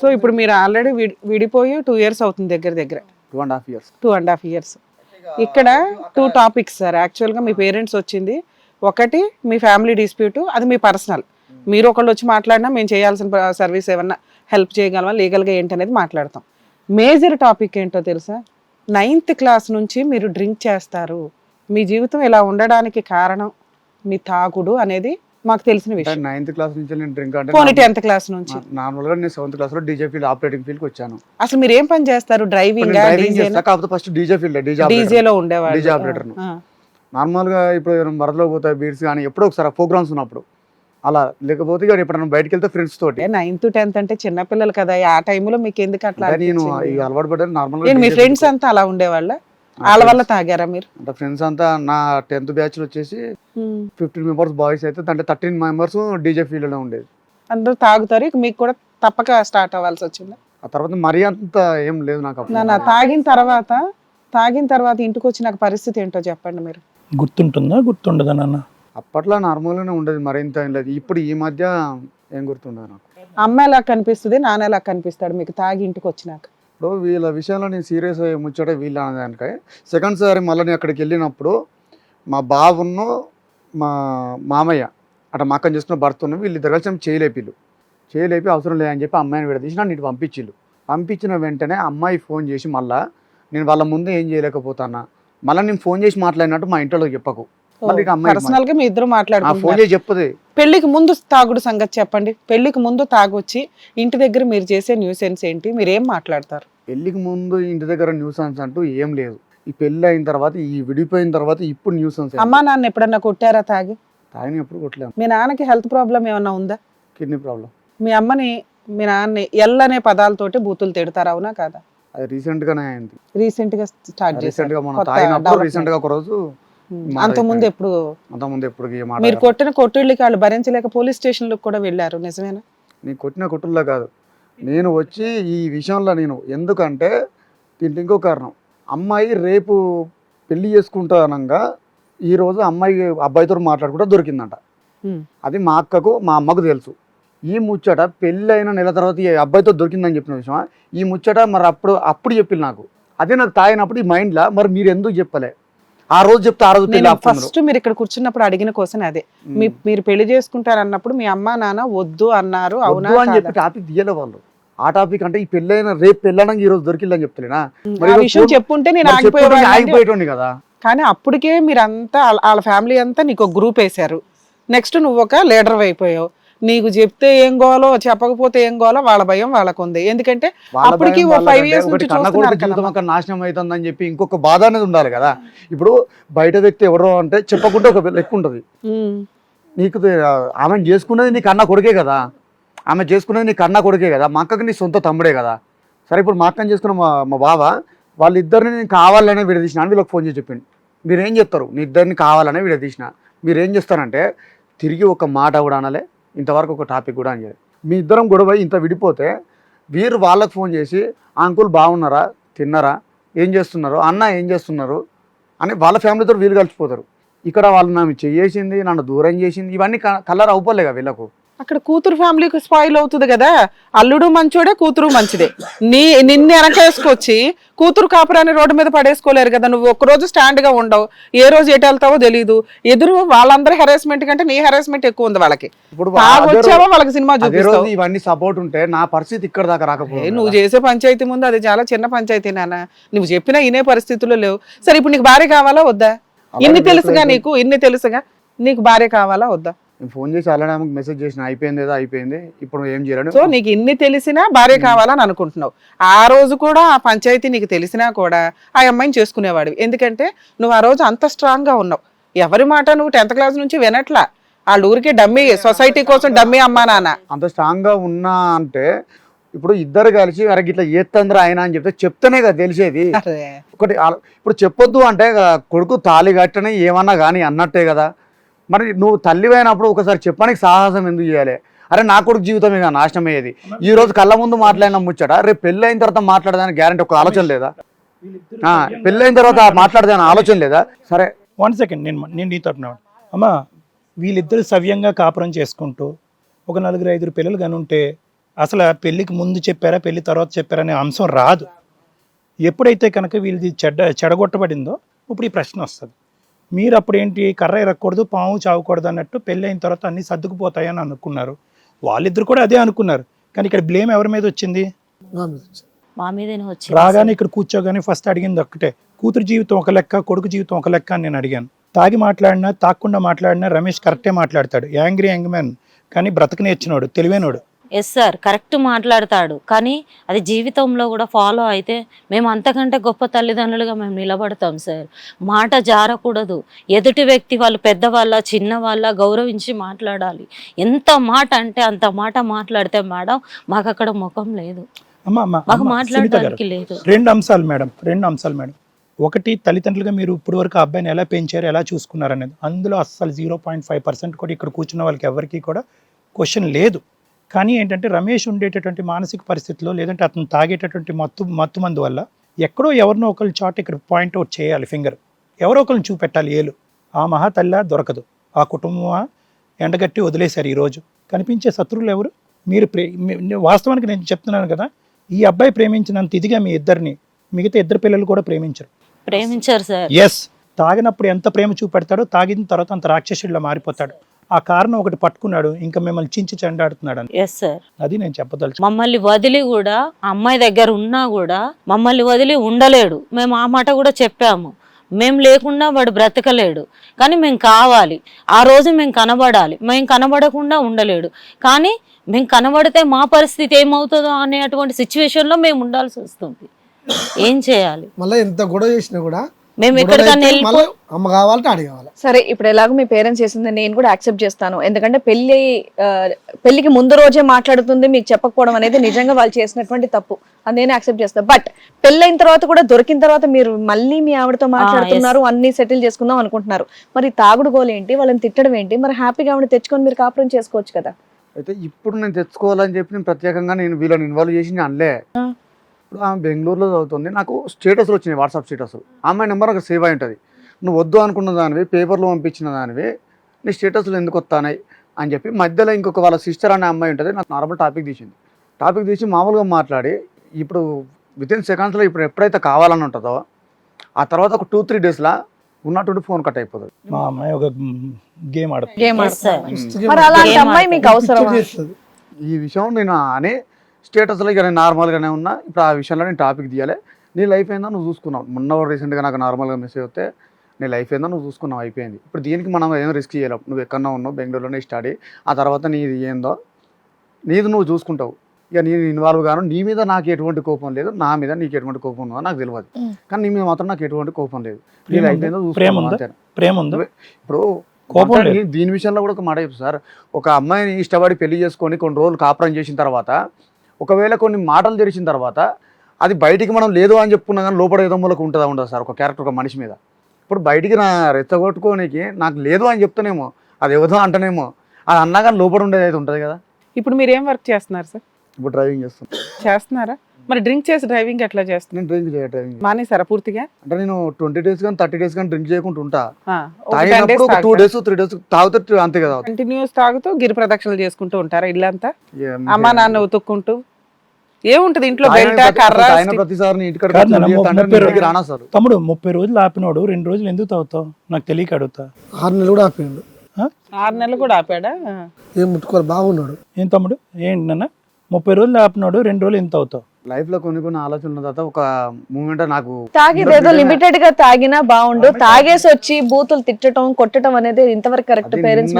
So ఇప్పుడు మీరు already విడిపోయి టూ ఇయర్స్ అవుతుంది దగ్గర దగ్గర. Two and half years two and half years ఇక్కడ టూ టాపిక్స్ సార్ యాక్చువల్గా మీ పేరెంట్స్ వచ్చింది. ఒకటి మీ ఫ్యామిలీ డిస్ప్యూట్ అది మీ పర్సనల్ మీరు ఒకళ్ళు వచ్చి మాట్లాడినా మేము చేయాల్సిన సర్వీస్ ఏమన్నా హెల్ప్ చేయగలమా? లీగల్గా ఏంటి అనేది మాట్లాడతాం. మేజర్ టాపిక్ ఏంటో తెలుసా? నైన్త్ క్లాస్ నుంచి మీరు డ్రింక్ చేస్తారు. మీ జీవితం ఇలా ఉండడానికి కారణం మీ తాగుడు అనేది మాకు తెలిసిన విషయం. నైన్త్ క్లాస్ నుంచి నేను డ్రింక్ అంటే పోనీ టెన్త్ క్లాస్ నుంచి. నార్మల్గా నేను సెవెంత్ క్లాస్లో డీజే ఫీల్డ్ ఆపరేటింగ్ ఫీల్డ్ వచ్చాను. అసలు మీరు ఏం పని చేస్తారు? డ్రైవింగ్ కాకపోతే ఫస్ట్ డీజే ఫీల్డ్ డీజే డీజేలో ఉండేవాళ్ళు. డీజే ఆపరేటర్ నార్మల్గా ఇప్పుడు ఏమైనా వరదలో పోతాయి బీట్స్ కానీ ఎప్పుడో ఒకసారి ప్రోగ్రామ్స్ ఉన్నప్పుడు. అలా లేకపోతే ఇక ఎప్పుడైనా బయటకు వెళ్తే ఫ్రెండ్స్ తోటి. నైన్త్ టెన్త్ అంటే చిన్న పిల్లలు కదా ఆ టైంలో మీకు ఎందుకు అట్లా అంటే నేను అలవాటు పడ్డాను నార్మల్ మీ ఫ్రెండ్స్ అంతా అలా ఉండేవాళ్ళ? వాళ్ళ వల్ల తాగారా మీరు? అంటే ఫ్రెండ్స్ అంతా నా టెన్త్ బ్యాచ్ వచ్చేసి ఫిఫ్టీన్ మెంబర్స్ బాయ్స్ అయితే అంటే థర్టీన్ మెంబర్స్ డీజే ఫీల్డ్లో ఉండేది. అందరూ తాగుతారు ఇక మీకు కూడా తప్పక స్టార్ట్ అవ్వాల్సి వచ్చింది? ఆ తర్వాత మరీ అంత ఏం లేదు నాకు అప్పుడు. నా తాగిన తర్వాత తాగిన తర్వాత ఇంటికి వచ్చి నాకు పరిస్థితి ఏంటో చెప్పండి మీరు. గుర్తుంటుందా? గుర్తుండదా నాన్న? అప్పట్లో నార్మల్ గానే ఉండేది మరింత ఏం లేదు. ఇప్పుడు ఈ మధ్య ఏం గుర్తుండదు నాకు. అమ్మ ఎలా కనిపిస్తుంది నాన్న ఎలా కనిపిస్తాడు మీకు తాగి ఇంటికి వచ్చినాక. ఇప్పుడు వీళ్ళ విషయంలో నేను సీరియస్ అయ్యి ముచ్చట వీళ్ళ అనేదానికై సెకండ్ సారి మళ్ళీ నేను అక్కడికి వెళ్ళినప్పుడు మా బావును మా మామయ్య అటు మా అక్కని చేసుకున్న భర్త ఉన్న వీళ్ళిద్దరు కలిసి చేయలేపిల్లు. చేయలేపి అవసరం లేదని చెప్పి అమ్మాయిని విడదీసి నన్ను ఇటు పంపించిళ్ళు పంపించిన వెంటనే అమ్మాయి ఫోన్ చేసి మళ్ళా నేను వాళ్ళ ముందు ఏం చేయలేకపోతానా? మళ్ళీ నేను ఫోన్ చేసి మాట్లాడినట్టు మా ఇంట్లో చెప్పకు. పర్సనల్గా మీ ఇద్దరు మాట్లాడుకుంటున్నారు. పెళ్ళికి ముందు తాగుడు సంగతి చెప్పండి. పెళ్ళికి ముందు తాగొచ్చి ఇంటి దగ్గర మీరు చేసే న్యూసెన్స్ ఏంటి? మీరు ఏం మాట్లాడతారు? పెళ్ళికి ముందు ఇంటి దగ్గర న్యూసెన్స్ అంటూ ఏం లేదు. ఈ పెళ్ళి అయిన తర్వాత ఈ విడిపోయిన తర్వాత ఇప్పుడు న్యూసెన్స్ అమ్మా నాన్న ఎప్పుడన్నా కొట్టారా తాగి? తాగిన ఎప్పుడు కొట్టలేము. మీ నాన్నకి హెల్త్ ప్రాబ్లం ఏమన్నా ఉందా? కిడ్నీ ప్రాబ్లం మీ అమ్మని మీ నాన్నని ఎల్ అనే పదాలతోటి బూతులు తిడతారు అవునా కాదా? అది రీసెంట్ గానే అయింది. రీసెంట్గా స్టార్ట్ రీసెంట్గా మనం తాగినప్పుడు. రీసెంట్గా ఒక రోజు మాట అంత ముందు అయిపోయింది. ఎప్పుడు? అంత ముందు ఎప్పుడు మీరు. కొట్టిన కొట్టుళ్ళకి వాళ్ళు భరించలేక పోలీస్ స్టేషన్లకు కూడా వెళ్ళారు నిజమేనా? నేను కొట్టిన కొట్టుల్లో కాదు. నేను వచ్చి ఈ విషయంలో నేను ఎందుకంటే దీంట్లో ఇంకో కారణం. అమ్మాయి రేపు పెళ్ళి చేసుకుంటానంగా ఈ రోజు అమ్మాయి అబ్బాయితో మాట్లాడుకుంటా దొరికిందంట. అది మా అక్కకు మా అమ్మకు తెలుసు. ఈ ముచ్చట పెళ్ళి అయిన నెల తర్వాత ఈ అబ్బాయితో దొరికిందని చెప్పిన విషయం ఈ ముచ్చట మరి అప్పుడు అప్పుడు చెప్పింది నాకు. అదే నాకు తాగినప్పుడు ఈ మైండ్లో మరి మీరు ఎందుకు చెప్పలే? ఆ రోజు చెప్తే ఆ రోజు పెళ్ళి. ఫస్ట్ మీరు ఇక్కడ కూర్చున్నప్పుడు అడిగిన క్వశ్చన్ అదే. మీ మీరు పెళ్ళి చేసుకుంటారు అన్నప్పుడు మీ అమ్మ నాన్న వద్దు అన్నారు అవునా అని? చెప్పి టాపిక్ తీయలే వాళ్ళు. ఆ టాపిక్ అంటే ఈ పెళ్ళైన రేపు పెళ్ళడానికి ఈ రోజు దొరికిందని చెప్తలేనా? ఈరోజు విషయం చెప్పుంటే నేను కదా. కానీ అప్పటికే మీరంతా వాళ్ళ- వాళ్ళ ఫ్యామిలీ అంతా నీకు ఒక గ్రూప్ వేశారు. నెక్స్ట్ నువ్వు ఒక లీడర్ అయిపోయావు. నీకు చెప్తే ఏం గోలో చెప్పకపోతే ఏం గోలో వాళ్ళ భయం వాళ్ళకు ఉంది ఎందుకంటే అప్పటికి ఓ వాళ్ళకంటే ఫైవ్ ఇయర్స్ నుంచి జీవితం. అక్కడ నాశనం అవుతుందని చెప్పి ఇంకొక బాధ అనేది ఉండాలి కదా. ఇప్పుడు బయట వ్యక్తి ఎవరో అంటే చెప్పకుండా ఒక లెక్క ఉంటుంది. నీకు ఆమె చేసుకున్నది నీ కన్న కొడుకే కదా. ఆమె చేసుకున్నది నీ కన్న కొడుకే కదా. మా అక్కకి నీ సొంత తమ్ముడే కదా. సరే ఇప్పుడు మా అక్కని చేసుకున్న మా మా బావ వాళ్ళిద్దరిని నేను కావాలనే విడదీసిన అని వీళ్ళకి ఫోన్ చేసి చెప్పిండు. మీరు ఏం చెప్తారు నీ ఇద్దరిని కావాలనే విడదీసిన. మీరు ఏం చేస్తారంటే తిరిగి ఒక మాట కూడా అనలే. ఇంతవరకు ఒక టాపిక్ కూడా అని మీ ఇద్దరం గొడవ అయ్యి ఇంత విడిపోతే వీరు వాళ్ళకి ఫోన్ చేసి అంకుల్ బాగున్నారా? తిన్నారా? ఏం చేస్తున్నారు? అన్న ఏం చేస్తున్నారు? అని వాళ్ళ ఫ్యామిలీతో వీళ్ళు కలిసిపోతారు. ఇక్కడ వాళ్ళు నన్ను చేసింది నన్ను దూరం చేసింది ఇవన్నీ కలర్ అవుపలేగా వీళ్ళకు. అక్కడ కూతురు ఫ్యామిలీకి స్పాయిల్ అవుతుంది కదా? అల్లుడు మంచోడే కూతురు మంచిదే. నీ నిన్ను వెనకేసుకొచ్చి కూతురు కాపురాన్ని రోడ్డు మీద పడేసుకోలేరు కదా. నువ్వు ఒక్క రోజు స్టాండ్గా ఉండవు. ఏ రోజు ఎటు వెళ్తావో తెలియదు ఎదురు వాళ్ళందరి హెరాస్మెంట్ కంటే నీ హెరాస్మెంట్ ఎక్కువ ఉంది వాళ్ళకి. ఇప్పుడు వచ్చావో వాళ్ళకి సినిమా చూపిస్తావు. ఇవన్నీ సపోర్ట్ ఉంటే నా పరిస్థితి ఇక్కడ దాకా రాకపోతే నువ్వు చేసే పంచాయతీ ముందు అది చాలా చిన్న పంచాయతీ నాన్న. నువ్వు చెప్పినా ఇనే పరిస్థితుల్లో లేవు. సరే ఇప్పుడు నీకు భార్య కావాలా వద్దా? ఇన్ని తెలుసుగా నీకు? ఇన్ని తెలుసుగా? నీకు భార్య కావాలా వద్దా? ఫోన్ చేసి అలానే ఆమెకు మెసేజ్ చేసిన అయిపోయింది ఏదో అయిపోయింది ఇప్పుడు ఏం చేయలేను. సో నీకు ఇన్ని తెలిసినా భార్య కావాలని అనుకుంటున్నావు. ఆ రోజు కూడా ఆ పంచాయతీ నీకు తెలిసినా కూడా ఆ అమ్మాయిని చేసుకునేవాడివి. ఎందుకంటే నువ్వు ఆ రోజు అంత స్ట్రాంగ్గా ఉన్నావు. ఎవరి మాట నువ్వు టెన్త్ క్లాస్ నుంచి వినట్లా. వాళ్ళ ఊరికి డమ్మీ సొసైటీ కోసం డమ్మీ అమ్మా నాన్న. అంత స్ట్రాంగ్గా ఉన్నా అంటే ఇప్పుడు ఇద్దరు కలిసి అరే ఇట్లా ఏత్తంద్ర ఆయన అని చెప్తే చెప్తేనే కదా తెలిసేది. ఒకటి ఇప్పుడు చెప్పొద్దు అంటే కొడుకు తాళి కట్టని ఏమన్నా కానీ అన్నట్టే కదా. మరి నువ్వు తల్లి అయినప్పుడు ఒకసారి చెప్పడానికి సాహసం ఎందుకు చేయాలి? అరే నా కొడుకు జీవితం ఇక నాశనం అయ్యేది. ఈ రోజు కళ్ళ ముందు మాట్లాడిన ముచ్చట రేపు పెళ్ళి అయిన తర్వాత మాట్లాడదానికి గ్యారంటీ ఒక ఆలోచన లేదా? ఆ, పెళ్ళి అయిన తర్వాత మాట్లాడదాని ఆలోచన లేదా? సరే. వన్ సెకండ్ నేను నేను నీతో అమ్మా వీళ్ళిద్దరు సవ్యంగా కాపురం చేసుకుంటూ ఒక నలుగురు ఐదుగురు పిల్లలు కానీ ఉంటే అసలు ఆ పెళ్ళికి ముందు చెప్పారా పెళ్ళి తర్వాత చెప్పారా అనే అంశం రాదు. ఎప్పుడైతే కనుక వీళ్ళది చెడ్డ చెడగొట్టబడిందో ఇప్పుడు ఈ ప్రశ్న వస్తుంది. మీరు అప్పుడు ఏంటి కర్ర ఎరగకూడదు పాము చావకూడదు అన్నట్టు పెళ్ళి అయిన తర్వాత అన్ని సర్దుకుపోతాయని అనుకున్నారు. వాళ్ళిద్దరు కూడా అదే అనుకున్నారు. కానీ ఇక్కడ బ్లేమ్ ఎవరి మీద వచ్చింది? మా మీదనే వచ్చింది. రాగానే ఇక్కడ కూర్చోగానే ఫస్ట్ అడిగింది ఒక్కటే. కూతురు జీవితం ఒక లెక్క కొడుకు జీవితం ఒక లెక్క అని నేను అడిగాను. తాగి మాట్లాడినా తాకుండా మాట్లాడినా రమేష్ కరెక్టే మాట్లాడతాడు. యాంగ్రీ యంగ్ మ్యాన్ కానీ బ్రతక నేర్చినోడు తెలివైనోడు. ఎస్ సార్ కరెక్ట్ మాట్లాడతాడు. కానీ అది జీవితంలో కూడా ఫాలో అయితే మేము అంతకంటే గొప్ప తల్లిదండ్రులుగా మేము నిలబడతాం సార్ మాట జారకూడదు. ఎదుటి వ్యక్తి వాళ్ళు పెద్దవాళ్ళ చిన్నవాళ్ళ గౌరవించి మాట్లాడాలి. ఎంత మాట అంటే అంత మాట మాట్లాడితే మేడం మాకు అక్కడ ముఖం లేదు. మాకు మాట్లాడడానికి లేదు. రెండు అంశాలు మేడం రెండు అంశాలు మేడం. ఒకటి తల్లిదండ్రులుగా మీరు ఇప్పుడు వరకు అబ్బాయిని ఎలా పెంచారు ఎలా చూసుకున్నారు అనేది అందులో అస్సలు జీరో పాయింట్ ఫైవ్ పర్సెంట్ కూడా ఇక్కడ కూర్చున్న వాళ్ళకి ఎవరికి కూడా క్వశ్చన్ లేదు. కానీ ఏంటంటే రమేష్ ఉండేటటువంటి మానసిక పరిస్థితిలో లేదంటే అతను తాగేటటువంటి మత్తు మత్తు మందు వల్ల ఎక్కడో ఎవరినో ఒకళ్ళు చాట్ ఇక్కడ పాయింట్ అవుట్ చేయాలి ఫింగర్. ఎవరో ఒకరిని చూపెట్టాలి ఏలు. ఆ మహా తల్ల దొరకదు. ఆ కుటుంబమా ఎండగట్టి వదిలేశారు ఈరోజు. కనిపించే శత్రువులు ఎవరు? మీరు ప్రే వాస్తవానికి నేను చెప్తున్నాను కదా ఈ అబ్బాయి ప్రేమించినంత ఇదిగా మీ ఇద్దరిని మిగతా ఇద్దరు పిల్లలు కూడా ప్రేమించరు. ప్రేమించారు సార్. ఎస్ తాగినప్పుడు ఎంత ప్రేమ చూపెడతాడో తాగిన తర్వాత అంత రాక్షసుడిలా మారిపోతాడు. ఆ కారణం ఒకటి పట్టుకున్నాడు. ఇంకా మిమ్మల్ని చించి చెండాడుతున్నాడు ఎస్ సార్ అది నేను చెప్పదలుచు మమ్మల్ని వదిలి కూడా ఆ అమ్మాయి దగ్గర ఉన్నా కూడా మమ్మల్ని వదిలి ఉండలేడు. మేము ఆ మాట కూడా చెప్పాము. మేము లేకుండా వాడు బ్రతకలేడు. కానీ మేము కావాలి. ఆ రోజు మేము కనబడాలి. మేము కనబడకుండా ఉండలేడు. కానీ మేము కనబడితే మా పరిస్థితి ఏమవుతుందో అనేటువంటి సిచ్యువేషన్లో మేము ఉండాల్సి వస్తుంది. ఏం చేయాలి? మళ్ళీ ఎంత గొడవ చేసినా కూడా మేము గొడవ ఎక్కడికైనా అయితే మళ్ళీ వెళ్ళిపో అమ్మ కావాలంటే ఆడి కావాలి. సరే ఇప్పుడు ఎలాగో మీ పేరెంట్స్ చేసింది నేను కూడా యాక్సెప్ట్ చేస్తాను. ఎందుకంటే పెళ్ళి పెళ్ళికి ముందు రోజే మాట్లాడుతుంది మీకు చెప్పకపోవడం అనేది నిజంగా వాళ్ళు చేసినటువంటి తప్పు. అది నేను యాక్సెప్ట్ చేస్తాను. బట్ పెళ్ళైన తర్వాత కూడా దొరికిన తర్వాత మీరు మళ్ళీ మీ ఆవిడతో మాట్లాడుతున్నారు అన్ని సెటిల్ చేసుకుందాం అనుకుంటున్నారు. మరి తాగుడు గోలు ఏంటి? వాళ్ళని తిట్టడం ఏంటి? మరి హ్యాపీగా ఆవిడ తెచ్చుకొని మీరు కాపురం చేసుకోవచ్చు కదా. అయితే ఇప్పుడు నేను తెచ్చుకోవాలని చెప్పి నేను ప్రత్యేకంగా నేను వీళ్ళని ఇన్వాల్వ్ చేసి నేను అనలే. ఇప్పుడు ఆమె బెంగళూరులో చదువుతుంది. నాకు స్టేటస్లు వచ్చినాయి వాట్సాప్ స్టేటస్ ఆమె నెంబర్ అక్కడ సేవ్ అయి ఉంటుంది. నువ్వు వద్దు అనుకున్న దానివి పేపర్లో పంపించిన దానివి నీ స్టేటస్లు ఎందుకు వస్తానాయి అని చెప్పి మధ్యలో ఇంకొక వాళ్ళ సిస్టర్ అనే అమ్మాయి ఉంటుంది. నాకు నార్మల్ టాపిక్ తీసింది. టాపిక్ తీసి మామూలుగా మాట్లాడి ఇప్పుడు విత్ ఇన్ సెకండ్స్లో ఇప్పుడు ఎప్పుడైతే కావాలని ఉంటుందో ఆ తర్వాత ఒక టూ త్రీ డేస్లో ఉన్నటువంటి ఫోన్ కట్ అయిపోతుంది. మా అమ్మాయి ఒక గేమ్ ఆడుతుంది. అమ్మాయి. ఈ విషయం నేను అని స్టేటస్లో ఇక నేను నార్మల్గానే ఉన్నా ఇప్పుడు ఆ విషయంలో నేను టాపిక్ తీయాలి. నీ లైఫ్ ఏందో నువ్వు చూసుకున్నావు. మొన్న రీసెంట్గా నాకు నార్మల్గా మెసేజ్ వస్తే నీ లైఫ్ ఏందో నువ్వు చూసుకున్నావు అయిపోయింది. ఇప్పుడు దీనికి మనం ఏం రిస్క్ చేయాలి. నువ్వు ఎక్కడన్నా ఉన్నావు బెంగళూరులోనే స్టడీ ఆ తర్వాత నీది ఏందో నీది నువ్వు చూసుకుంటావు. ఇక నేను ఇన్వాల్వ్ గాను నీ మీద నాకు ఎటువంటి కోపం లేదు. నా మీద నీకు ఎటువంటి కోపం ఉందో నాకు తెలియదు. కానీ నీ మీద మాత్రం నాకు ఎటువంటి కోపం లేదు. నీ లైఫ్? ఏందో? అంతే ప్రేమ ఉందా? ఇప్పుడు కోపం దీని విషయంలో కూడా ఒక మాట చెప్పు సార్. ఒక అమ్మాయిని ఇష్టపడి పెళ్ళి చేసుకొని కొన్ని రోజులు కాపురం చేసిన తర్వాత ఒకవేళ కొన్ని మాటలు తెరిచిన తర్వాత అది బయటికి మనం లేదు అని చెప్పుకున్నా కానీ లోపల ఏదో మూలకు ఉంటుందా ఉండదు సార్? ఒక క్యారెక్టర్ ఒక మనిషి మీద. ఇప్పుడు బయటికి నా రెచ్చగొట్టుకోనికి నాకు లేదు అని చెప్తానేమో అది ఏదో అంటనేమో అది అన్నా కానీ లోపల ఉండేది అయితే ఉంటుంది కదా. ఇప్పుడు మీరు ఏం వర్క్ చేస్తున్నారు సార్? ఇప్పుడు డ్రైవింగ్ చేస్తాను చేస్తున్నారా? మరి డ్రింక్ చేసి డ్రైవింగ్ ఎట్లా చేస్తున్నారు? నేను డ్రింక్ చేయ డ్రైవింగ్ మానేసారా పూర్తిగా? అంటే నేను ట్వంటీ డేస్ కానీ థర్టీ డేస్ కానీ డ్రింక్ చేయకుండా ఉంటా. ఆ, ఒక 10 days తాగినప్పుడు ఒక టూ? డేస్ త్రీ డేస్ తాగితే అంతే కదా. కంటిన్యూస్ తాగుతూ గిరి ప్రదక్షిణలు చేసుకుంటూ ఉంటారా ఇల్లంతా? అమ్మా నాన్న ఉతుక్కుంటూ? ఏముంటది ఇంట్లో బెల్ట్ కర్ర? ప్రతిసారి నీ ఇంటికాడ కాదు నాన్న, కూర్చొని ముప్పై తండ్రి నీ రోజులు- ఇంటికి రానా సార్ తమ్ముడు ముప్పై రోజులు ఆపినోడు రెండు రోజులు ఎందుకు తాగుతావు? నాకు తెలియక అడుగుతా. ఆరు నెలలు కూడా ఆపిండు ఆరు నెలలు కూడా ఆపాడా. ఏం ముట్టుకోరు బాగున్నాడు. ఏం తమ్ముడు? ఏంటి నాన్న? ముప్పై రోజులు ఆపినోడు రెండు రోజులు ఎంత అవుతావు లైఫ్లో కొన్ని కొన్ని ఆలోచనల తర్వాత ఒక మూమెంట్ నాకు తాగేదేదో లిమిటెడ్గా తాగినా బాగుండు. తాగేసి వచ్చి బూతులు తిట్టడం కొట్టడం అనేది ఇంతవరకు కరెక్ట్ పేరెంట్స్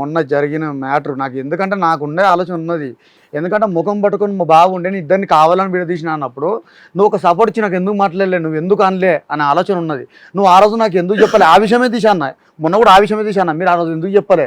మొన్న జరిగిన మ్యాటర్ నాకు ఎందుకంటే నాకు ఉండే ఆలోచన ఉన్నది. ఎందుకంటే ముఖం పట్టుకొని మా బావ ఉండే ఇద్దరిని కావాలని విడదీసిన అన్నప్పుడు నువ్వు ఒక సపోర్ట్ ఇచ్చి నాకు ఎందుకు మాట్లాడలే నువ్వు ఎందుకు అనలే అనే ఆలోచన ఉన్నది. నువ్వు ఆ రోజు నాకు ఎందుకు చెప్పలే? ఆ విషయమే తీసాన్న మొన్న కూడా ఆ విషయమే తీసాన్న మీరు ఆ రోజు ఎందుకు చెప్పలే?